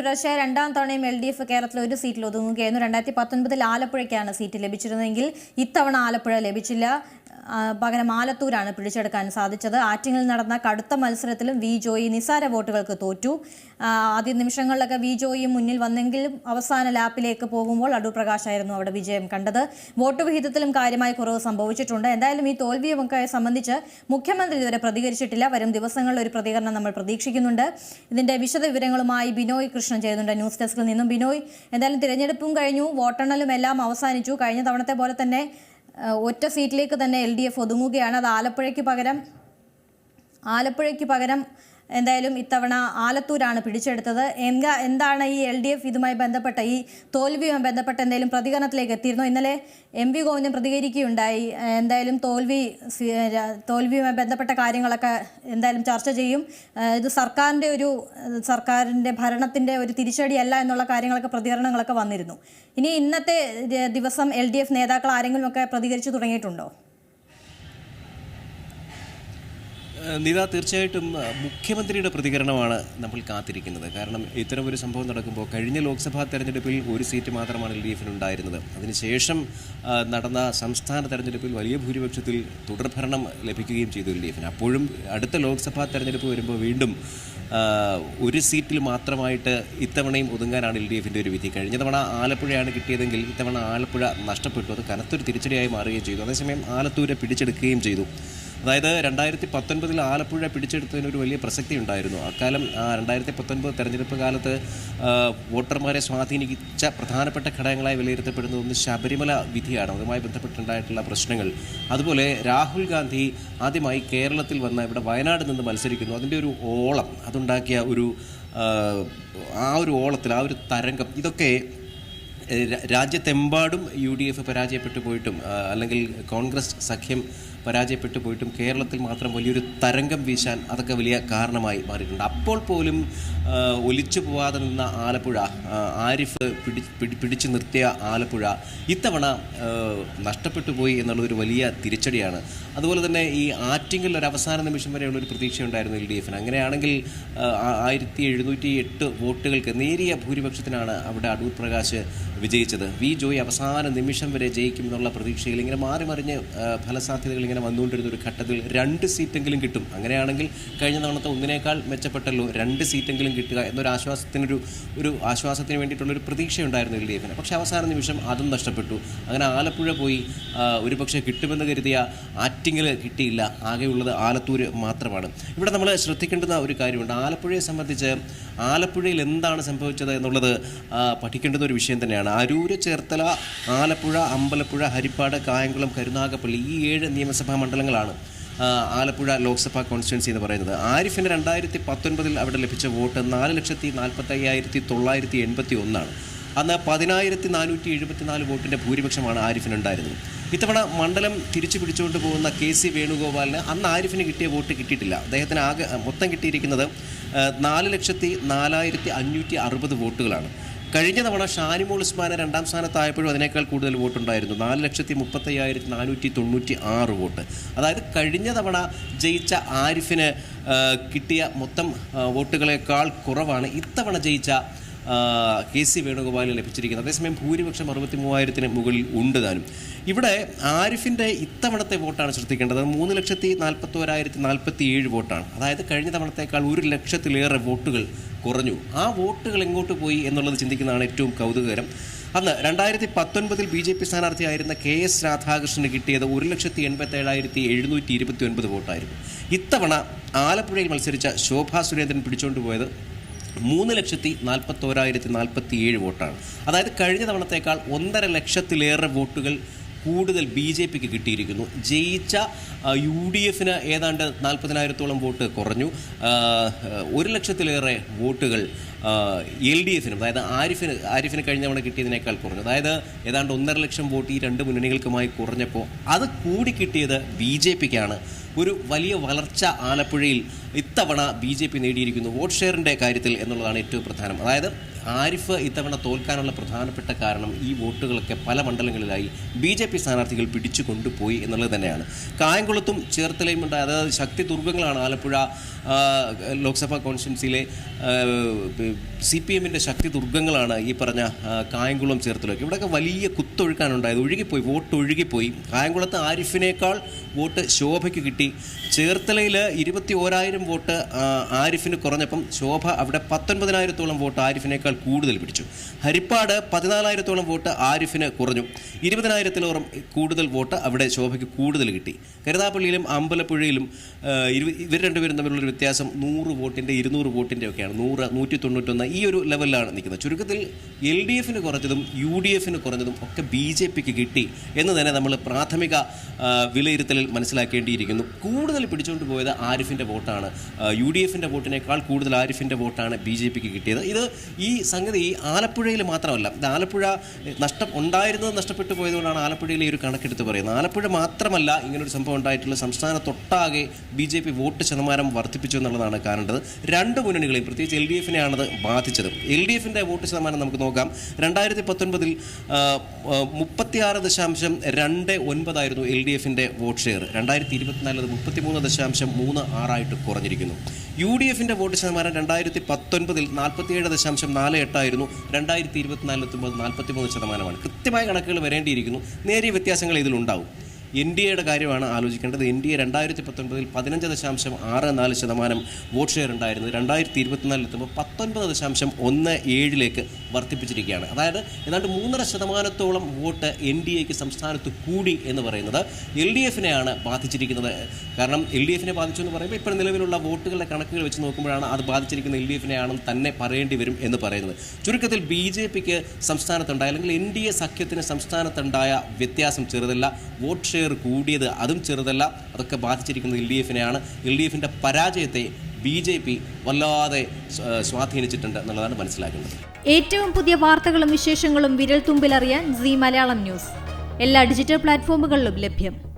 തുടർച്ചയായ രണ്ടാം തവണയും എൽ ഡി എഫ് കേരളത്തിൽ ഒരു സീറ്റിൽ ഒതുങ്ങുകയായിരുന്നു. രണ്ടായിരത്തി പത്തൊൻപതിൽ ആലപ്പുഴയ്ക്കാണ് സീറ്റ് ലഭിച്ചിരുന്നതെങ്കിൽ ഇത്തവണ ആലപ്പുഴ ലഭിച്ചില്ല. പകരം ആലത്തൂരാണ് പിടിച്ചെടുക്കാൻ സാധിച്ചത്. ആറ്റിങ്ങിൽ നടന്ന കടുത്ത മത്സരത്തിലും വി ജോയി നിസാര വോട്ടുകൾക്ക് തോറ്റു. ആദ്യ നിമിഷങ്ങളിലൊക്കെ വി ജോയി മുന്നിൽ വന്നെങ്കിലും അവസാന ലാപ്പിലേക്ക് പോകുമ്പോൾ അടൂർ പ്രകാശായിരുന്നു അവിടെ വിജയം കണ്ടത്. വോട്ട് വിഹിതത്തിലും കാര്യമായ കുറവ് സംഭവിച്ചിട്ടുണ്ട്. എന്തായാലും ഈ തോൽവിയൊക്കെ സംബന്ധിച്ച് മുഖ്യമന്ത്രി ഇതുവരെ പ്രതികരിച്ചിട്ടില്ല. വരും ദിവസങ്ങളിൽ ഒരു പ്രതികരണം നമ്മൾ പ്രതീക്ഷിക്കുന്നുണ്ട്. ഇതിന്റെ വിശദവിവരങ്ങളുമായി ബിനോയ് ബിനോയ് കൃഷ്ണൻ ചെയ്യുന്നുണ്ട് ന്യൂസ് ഡെസ്കിൽ നിന്നും. ബിനോയ് എന്തായാലും തിരഞ്ഞെടുപ്പും കഴിഞ്ഞു. വോട്ടെണ്ണലും എല്ലാം അവസാനിച്ചു. കഴിഞ്ഞ തവണത്തെ പോലെ തന്നെ ഒറ്റ സീറ്റിലേക്ക് തന്നെ എൽ ഒതുങ്ങുകയാണ്. അത് ആലപ്പുഴയ്ക്ക് പകരം ആലപ്പുഴയ്ക്ക് പകരം എന്തായാലും ഇത്തവണ ആലത്തൂരാണ് പിടിച്ചെടുത്തത്. എന്താ എന്താണ് ഈ എൽ ഡി എഫ് ഇതുമായി ബന്ധപ്പെട്ട ഈ തോൽവിയുമായി ബന്ധപ്പെട്ട എന്തെങ്കിലും പ്രതികരണത്തിലേക്ക് എത്തിയിരുന്നു? ഇന്നലെ എം വി ഗോവിന്ദൻ പ്രതികരിക്കുകയുണ്ടായി. എന്തായാലും തോൽവി തോൽവിയുമായി ബന്ധപ്പെട്ട കാര്യങ്ങളൊക്കെ എന്തായാലും ചർച്ച ചെയ്യും. ഇത് സർക്കാരിന്റെ ഒരു സർക്കാരിന്റെ ഭരണത്തിന്റെ ഒരു തിരിച്ചടിയല്ല എന്നുള്ള കാര്യങ്ങളൊക്കെ പ്രതികരണങ്ങളൊക്കെ വന്നിരുന്നു. ഇനി ഇന്നത്തെ ദിവസം എൽ ഡി എഫ് നേതാക്കൾ ആരെങ്കിലുമൊക്കെ പ്രതികരിച്ചു തുടങ്ങിയിട്ടുണ്ടോ? നിത തീർച്ചയായിട്ടും മുഖ്യമന്ത്രിയുടെ പ്രതികരണമാണ് നമ്മൾ കാത്തിരിക്കുന്നത്. കാരണം ഇത്തരം ഒരു സംഭവം നടക്കുമ്പോൾ കഴിഞ്ഞ ലോക്സഭാ തെരഞ്ഞെടുപ്പിൽ ഒരു സീറ്റ് മാത്രമാണ് എൽ ഡി എഫിന് ഉണ്ടായിരുന്നത് അതിനുശേഷം നടന്ന സംസ്ഥാന തെരഞ്ഞെടുപ്പിൽ വലിയ ഭൂരിപക്ഷത്തിൽ തുടർഭരണം ലഭിക്കുകയും ചെയ്തു എൽ ഡി എഫിന് അപ്പോഴും അടുത്ത ലോക്സഭാ തെരഞ്ഞെടുപ്പ് വരുമ്പോൾ വീണ്ടും ഒരു സീറ്റിൽ മാത്രമായിട്ട് ഇത്തവണയും ഒതുങ്ങാനാണ് എൽ ഡി എഫിന്റെ ഒരു വിധി. കഴിഞ്ഞ തവണ ആലപ്പുഴയാണ് കിട്ടിയതെങ്കിൽ ഇത്തവണ ആലപ്പുഴ നഷ്ടപ്പെട്ടു. അത് കനത്തൊരു തിരിച്ചടിയായി മാറുകയും ചെയ്തു. അതേസമയം ആലത്തൂരെ പിടിച്ചെടുക്കുകയും ചെയ്തു. അതായത് രണ്ടായിരത്തി പത്തൊൻപതിൽ ആലപ്പുഴ പിടിച്ചെടുത്തതിന് ഒരു വലിയ പ്രസക്തി ഉണ്ടായിരുന്നു അക്കാലം രണ്ടായിരത്തി പത്തൊൻപത് തെരഞ്ഞെടുപ്പ് കാലത്ത് വോട്ടർമാരെ സ്വാധീനിച്ച പ്രധാനപ്പെട്ട ഘടകങ്ങളായി വിലയിരുത്തപ്പെടുന്ന ഒന്ന് ശബരിമല വിധിയാണ്. അതുമായി ബന്ധപ്പെട്ടുണ്ടായിട്ടുള്ള പ്രശ്നങ്ങൾ. അതുപോലെ രാഹുൽ ഗാന്ധി ആദ്യമായി കേരളത്തിൽ വന്ന് ഇവിടെ വയനാട് നിന്ന് മത്സരിക്കുന്നു. അതിന്റെ ഒരു ഓളം അതുണ്ടാക്കിയ ഒരു ആ, ഒരു ഓളത്തിൽ ആ ഒരു തരംഗം ഇതൊക്കെ രാജ്യത്തെമ്പാടും യു ഡി എഫ് പരാജയപ്പെട്ടു പോയിട്ടും അല്ലെങ്കിൽ കോൺഗ്രസ് സഖ്യം പരാജയപ്പെട്ടു പോയിട്ടും കേരളത്തിൽ മാത്രം വലിയൊരു തരംഗം വീശാൻ അതൊക്കെ വലിയ കാരണമായി മാറിയിട്ടുണ്ട്. അപ്പോൾ പോലും ഒലിച്ചു പോവാതെ നിന്ന ആലപ്പുഴ ആരിഫ് പിടി പിടി- പിടിച്ചു നിർത്തിയ ആലപ്പുഴ ഇത്തവണ നഷ്ടപ്പെട്ടു പോയി എന്നുള്ളൊരു വലിയ തിരിച്ചടിയാണ്. അതുപോലെ തന്നെ ഈ ആറ്റിങ്ങിൽ ഒരു അവസാന നിമിഷം വരെയുള്ള ഒരു പ്രതീക്ഷയുണ്ടായിരുന്നു എൽ ഡി എഫിന്. അങ്ങനെയാണെങ്കിൽ ആയിരത്തി എഴുന്നൂറ്റി എട്ട് വോട്ടുകൾക്ക് നേരിയ ഭൂരിപക്ഷത്തിനാണ് അവിടെ അടൂർ പ്രകാശ് വിജയിച്ചത്. വി ജോയ് അവസാന നിമിഷം വരെ ജയിക്കും എന്നുള്ള പ്രതീക്ഷയിൽ ഇങ്ങനെ മാറി മറിഞ്ഞ് ഫലസാധ്യതകൾ ഇങ്ങനെ വന്നുകൊണ്ടിരുന്ന ഒരു ഘട്ടത്തിൽ രണ്ട് സീറ്റെങ്കിലും കിട്ടും. അങ്ങനെയാണെങ്കിൽ കഴിഞ്ഞ തവണത്തെ ഒന്നിനേക്കാൾ മെച്ചപ്പെട്ടല്ലോ രണ്ട് സീറ്റെങ്കിലും കിട്ടുക എന്നൊരു ആശ്വാസത്തിനൊരു ഒരു ആശ്വാസത്തിന് വേണ്ടിയിട്ടുള്ളൊരു പ്രതീക്ഷയുണ്ടായിരുന്നു എൽ ഡി എഫിന് പക്ഷേ അവസാന നിമിഷം അതും നഷ്ടപ്പെട്ടു. അങ്ങനെ ആലപ്പുഴ പോയി ഒരു ഒരുപക്ഷെ കിട്ടുമെന്ന് കരുതിയ ആറ്റിങ്ങൽ കിട്ടിയില്ല. ആകെയുള്ളത് ആലത്തൂർ മാത്രമാണ്. ഇവിടെ നമ്മൾ ശ്രദ്ധിക്കേണ്ടുന്ന ഒരു കാര്യമുണ്ട്. ആലപ്പുഴയെ സംബന്ധിച്ച് ആലപ്പുഴയിൽ എന്താണ് സംഭവിച്ചത് എന്നുള്ളത് പഠിക്കേണ്ടുന്ന ഒരു വിഷയം തന്നെയാണ്. അരൂര് ചേർത്തല ആലപ്പുഴ അമ്പലപ്പുഴ ഹരിപ്പാട് കായംകുളം കരുനാഗപ്പള്ളി ഈ ഏഴ് നിയമസഭാ മണ്ഡലങ്ങളാണ്. ആലപ്പുഴ ലോക്സഭാ കോൺസ്റ്റിറ്റ്യൻസി എന്ന് പറയുന്നത്. ആരിഫിന് രണ്ടായിരത്തി പത്തൊൻപതിൽ അവിടെ ലഭിച്ച വോട്ട് നാല് ലക്ഷത്തി നാൽപ്പത്തി അയ്യായിരത്തി തൊള്ളായിരത്തി എൺപത്തി ഒന്നാണ് അന്ന് പതിനായിരത്തി നാനൂറ്റി എഴുപത്തിനാല് വോട്ടിന്റെ ഭൂരിപക്ഷമാണ് ആരിഫിനുണ്ടായിരുന്നത്. ഇത്തവണ മണ്ഡലം തിരിച്ചു പിടിച്ചുകൊണ്ട് പോകുന്ന കെ സി വേണുഗോപാലിന് അന്ന് ആരിഫിന് കിട്ടിയ വോട്ട് കിട്ടിയിട്ടില്ല. അദ്ദേഹത്തിന് ആകെ മൊത്തം കിട്ടിയിരിക്കുന്നത് നാല് ലക്ഷത്തി നാലായിരത്തി അഞ്ഞൂറ്റി അറുപത് വോട്ടുകളാണ്. കഴിഞ്ഞ തവണ ഷാനിമോൾ ഉസ്മാനെ രണ്ടാം സ്ഥാനത്തായപ്പോഴും അതിനേക്കാൾ കൂടുതൽ വോട്ടുണ്ടായിരുന്നു. നാല് ലക്ഷത്തി മുപ്പത്തയ്യായിരത്തി നാനൂറ്റി തൊണ്ണൂറ്റി ആറ് വോട്ട്. അതായത് കഴിഞ്ഞ തവണ ജയിച്ച ആരിഫിന് കിട്ടിയ മൊത്തം വോട്ടുകളേക്കാൾ കുറവാണ് ഇത്തവണ ജയിച്ച കെ സി വേണുഗോപാലിന് ലഭിച്ചിരിക്കുന്നത്. അതേസമയം ഭൂരിപക്ഷം അറുപത്തി മൂവായിരത്തിന് മുകളിൽ ഉണ്ട് താനും. ഇവിടെ ആരിഫിന്റെ ഇത്തവണത്തെ വോട്ടാണ് ശ്രദ്ധിക്കേണ്ടത്. മൂന്ന് ലക്ഷത്തി നാൽപ്പത്തോരായിരത്തി നാൽപ്പത്തി ഏഴ് വോട്ടാണ്. അതായത് കഴിഞ്ഞ തവണത്തേക്കാൾ ഒരു ലക്ഷത്തിലേറെ വോട്ടുകൾ കുറഞ്ഞു. ആ വോട്ടുകൾ എങ്ങോട്ട് പോയി എന്നുള്ളത് ചിന്തിക്കുന്നതാണ് ഏറ്റവും കൗതുകകരം. അന്ന് രണ്ടായിരത്തി പത്തൊൻപതിൽ ബി ജെ പി സ്ഥാനാർത്ഥിയായിരുന്ന കെ എസ് രാധാകൃഷ്ണന് കിട്ടിയത് ഒരു ലക്ഷത്തി എൺപത്തി ഏഴായിരത്തി എഴുന്നൂറ്റി ഇരുപത്തി ഒൻപത് വോട്ടായിരുന്നു. ഇത്തവണ ആലപ്പുഴയിൽ മത്സരിച്ച ശോഭാ സുരേന്ദ്രൻ പിടിച്ചുകൊണ്ട് പോയത് മൂന്ന് ലക്ഷത്തി നാൽപ്പത്തോരായിരത്തി നാൽപ്പത്തി ഏഴ് വോട്ടാണ്. അതായത് കഴിഞ്ഞ തവണത്തേക്കാൾ ഒന്നര ലക്ഷത്തിലേറെ വോട്ടുകൾ കൂടുതൽ ബി ജെ പിക്ക് കിട്ടിയിരിക്കുന്നു. ജയിച്ച യു ഡി എഫിന് ഏതാണ്ട് നാൽപ്പതിനായിരത്തോളം വോട്ട് കുറഞ്ഞു. ഒരു ലക്ഷത്തിലേറെ വോട്ടുകൾ എൽ ഡി എഫിനും അതായത് ആരിഫിന് ആരിഫിന് കഴിഞ്ഞ തവണ കിട്ടിയതിനേക്കാൾ കുറഞ്ഞു. അതായത് ഏതാണ്ട് ഒന്നര ലക്ഷം വോട്ട് ഈ രണ്ട് മുന്നണികൾക്കുമായി കുറഞ്ഞപ്പോൾ അത് കൂടി കിട്ടിയത് ബി ജെ പിക്കാണ്. ഒരു വലിയ വളർച്ച ആലപ്പുഴയിൽ ഇത്തവണ ബി ജെ പി നേടിയിരിക്കുന്നു വോട്ട് ഷെയറിന്റെ കാര്യത്തിൽ എന്നുള്ളതാണ് ഏറ്റവും പ്രധാനം. അതായത് ആരിഫ് ഇത്തവണ തോൽക്കാനുള്ള പ്രധാനപ്പെട്ട കാരണം ഈ വോട്ടുകളൊക്കെ പല മണ്ഡലങ്ങളിലായി ബി ജെ പി സ്ഥാനാർത്ഥികൾ പിടിച്ചു കൊണ്ടുപോയി എന്നുള്ളത് തന്നെയാണ്. കായംകുളത്തും ചേർത്തലയും ഉണ്ട്. അതായത് ശക്തി ദുർഗങ്ങളാണ് ആലപ്പുഴ ലോക്സഭാ കോൺസ്റ്റിറ്റ്യൻസിയിലെ സി പി എമ്മിന്റെ ശക്തി ദുർഗങ്ങളാണ് ഈ പറഞ്ഞ കായംകുളം ചേർത്തലൊക്കെ ഇവിടെയൊക്കെ വലിയ കുത്തൊഴുക്കാനുണ്ടായത് ഒഴുകിപ്പോയി വോട്ട് ഒഴുകിപ്പോയി കായംകുളത്ത് ആരിഫിനേക്കാൾ വോട്ട് ശോഭയ്ക്ക് കിട്ടി. ചേർത്തലയിൽ ഇരുപത്തി ഓരായിരം വോട്ട് ആരിഫിന് കുറഞ്ഞപ്പം ശോഭ അവിടെ പത്തൊൻപതിനായിരത്തോളം വോട്ട് ആരിഫിനേക്കാൾ കൂടുതൽ പിടിച്ചു. ഹരിപ്പാട് പതിനാലായിരത്തോളം വോട്ട് ആരിഫിന് കുറഞ്ഞു. ഇരുപതിനായിരത്തിലോളം കൂടുതൽ വോട്ട് അവിടെ ശോഭയ്ക്ക് കൂടുതൽ കിട്ടി. കരുതാപ്പള്ളിയിലും അമ്പലപ്പുഴയിലും ഇവർ രണ്ടുപേരും തമ്മിലുള്ള വ്യത്യാസം നൂറ് വോട്ടിന്റെ ഇരുന്നൂറ് വോട്ടിന്റെ ഒക്കെയാണ്. നൂറ് നൂറ്റി തൊണ്ണൂറ്റൊന്ന് ഈ ഒരു ലെവലിലാണ് നിൽക്കുന്നത്. ചുരുക്കത്തിൽ എൽ ഡി എഫിന് കുറഞ്ഞതും യു ഡി എഫിന് കുറഞ്ഞതും ഒക്കെ ബി ജെ പിക്ക് കിട്ടി എന്ന് തന്നെ നമ്മൾ പ്രാഥമിക വിലയിരുത്തലിൽ മനസ്സിലാക്കേണ്ടിയിരിക്കുന്നു. കൂടുതൽ പിടിച്ചുകൊണ്ട് പോയത് ആരിഫിന്റെ വോട്ടാണ്. യു ഡി എഫിന്റെ വോട്ടിനേക്കാൾ കൂടുതൽ ആരിഫിന്റെ വോട്ടാണ് ബി ജെ പിക്ക് കിട്ടിയത്. ഇത് ഈ സംഗതി ആലപ്പുഴയിൽ മാത്രമല്ല. ഇത് ആലപ്പുഴ നഷ്ടം ഉണ്ടായിരുന്നത് നഷ്ടപ്പെട്ടു പോയതുകൊണ്ടാണ് ആലപ്പുഴയിലെ ഒരു കണക്കെടുത്ത് പറയുന്നത്. ആലപ്പുഴ മാത്രമല്ല ഇങ്ങനൊരു സംഭവം ഉണ്ടായിട്ടുള്ള സംസ്ഥാനത്തൊട്ടാകെ ബി ജെ പി വോട്ട് ശതമാനം വർദ്ധിപ്പിച്ചു എന്നുള്ളതാണ് കാണേണ്ടത്. രണ്ട് മുന്നണികളെയും പ്രത്യേകിച്ച് എൽ ഡി എഫിനെയാണത് ബാധിച്ചത്. എൽ ഡി എഫിന്റെ വോട്ട് ശതമാനം നമുക്ക് നോക്കാം. രണ്ടായിരത്തി പത്തൊൻപതിൽ മുപ്പത്തിയാറ് ദശാംശം രണ്ട് ഒൻപതായിരുന്നു എൽ ഡി എഫിന്റെ വോട്ട് ഷെയർ. രണ്ടായിരത്തി ഇരുപത്തിനാലിൽ അത് മുപ്പത്തിമൂന്ന് ദശാംശം മൂന്ന് ആറായിട്ട് കുറഞ്ഞിരിക്കുന്നു. യു ഡി എഫിന്റെ വോട്ട് ശതമാനം രണ്ടായിരത്തി പത്തൊൻപതിൽ നാൽപ്പത്തിയേഴ് ദശാംശം നാല് എട്ടായിരുന്നു. രണ്ടായിരത്തി ഇരുപത്തിനാലിൽ എത്തുമ്പോൾ നാൽപ്പത്തിമൂന്ന് ശതമാനമാണ്. കൃത്യമായ കണക്കുകൾ വരേണ്ടിയിരിക്കുന്നു. നേരിയ വ്യത്യാസങ്ങൾ ഇതിലുണ്ടാവും. എൻ ഡി എയുടെ കാര്യമാണ് ആലോചിക്കേണ്ടത്. എൻ ഡി എ രണ്ടായിരത്തി പത്തൊൻപതിൽ പതിനഞ്ച് ദശാംശം ആറ് നാല് ശതമാനം വോട്ട് ഷെയർ ഉണ്ടായിരുന്നത് രണ്ടായിരത്തി ഇരുപത്തിനാലിൽ എത്തുമ്പോൾ പത്തൊൻപത് ദശാംശം ഒന്ന് ഏഴിലേക്ക് വർദ്ധിപ്പിച്ചിരിക്കുകയാണ്. അതായത് ഏതാണ്ട് മൂന്നര ശതമാനത്തോളം വോട്ട് എൻ ഡി എക്ക് സംസ്ഥാനത്ത് കൂടി എന്ന് പറയുന്നത് എൽ ഡി എഫിനെയാണ് ബാധിച്ചിരിക്കുന്നത്. കാരണം എൽ ഡി എഫിനെ ബാധിച്ചു എന്ന് പറയുമ്പോൾ ഇപ്പോൾ നിലവിലുള്ള വോട്ടുകളുടെ കണക്കുകൾ വെച്ച് നോക്കുമ്പോഴാണ് അത് ബാധിച്ചിരിക്കുന്ന എൽ ഡി എഫിനെയാണെന്ന് തന്നെ പറയേണ്ടി വരും എന്ന് പറയുന്നത്. ചുരുക്കത്തിൽ ബി ജെ പിക്ക് സംസ്ഥാനത്തുണ്ടായ അല്ലെങ്കിൽ എൻ ഡി എ സഖ്യത്തിന് സംസ്ഥാനത്തുണ്ടായ വ്യത്യാസം ചെറുതല്ല. വോട്ട് ഷെയർ കൂടിയത് അതും ചെറുതല്ല അതൊക്കെ ബാധിച്ചിരിക്കുന്നത് എൽ ഡി എഫിനെയാണ്. എൽ ഡി എഫിന്റെ പരാജയത്തെ ബി ജെ പി വല്ലാതെ സ്വാധീനിച്ചിട്ടുണ്ട് എന്നുള്ളതാണ് മനസ്സിലാക്കുന്നത് ഏറ്റവും പുതിയ വാർത്തകളും വിശേഷങ്ങളും വിരൽ തുമ്പിലറിയാൻ സി മലയാളം ന്യൂസ്. എല്ലാ ഡിജിറ്റൽ പ്ലാറ്റ്ഫോമുകളിലും ലഭ്യം.